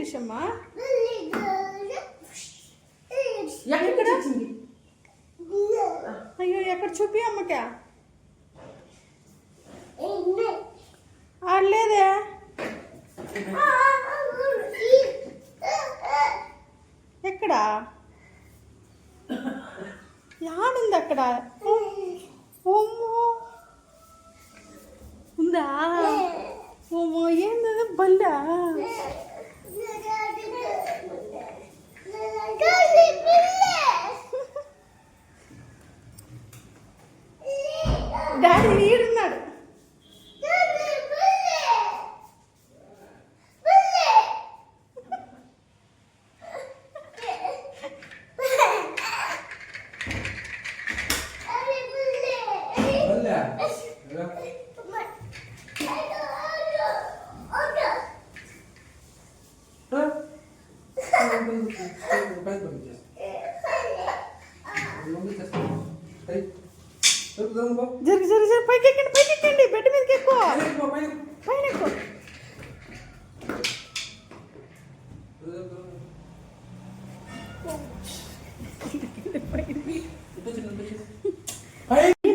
రిషమ్మా ఎక్కడ వచ్చింది అయ్యో ఎక్కడ చూపి అమ్మకా ఆడలేదే ఎక్కడ యాడుంది అక్కడ డాడీ ఈడున్నాడు వల్ల జరి జరి జరి పైకి ఎక్కండి పైకి ఎక్కండి. బెడ్ మీదకి ఎక్కువ. పైన ఎక్కువ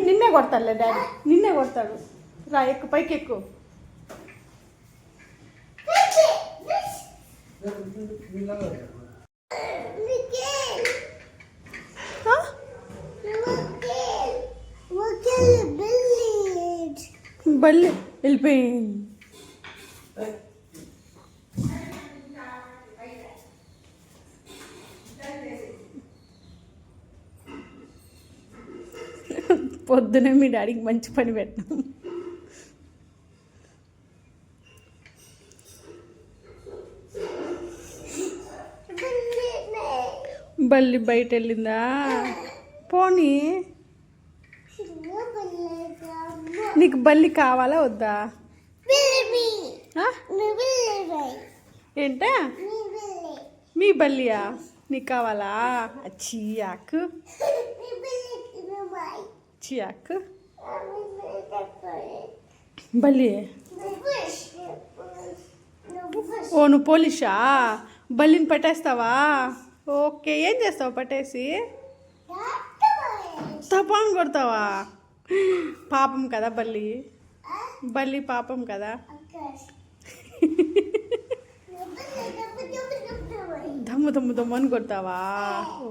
నిన్నే కొడతాడులే డాడీ. నిన్నే కొడతాడు. రా ఎక్కు పైకి ఎక్కువ బల్లి వెళ్ళిపోయింది. పొద్దునే మీ డాడీకి మంచి పని పెట్టాం. బల్లి బయట వెళ్ళిందా పోనీ. నీకు బల్లి కావాలా వద్దా? ఏంటా? మీ బల్లియా? నీకు కావాలా? చియాకు చియాకు బల్లి ఓ నువ్వు పోలీషా బల్లిని పట్టేస్తావా? ఓకే ఏం చేస్తావు? పట్టేసి. తపాన్ కొడతావా? పాపం కదా బల్లి బల్లి పాపం కదా దమ్ము దమ్ము దమ్ము అని కొడతావా ఓ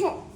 しょ。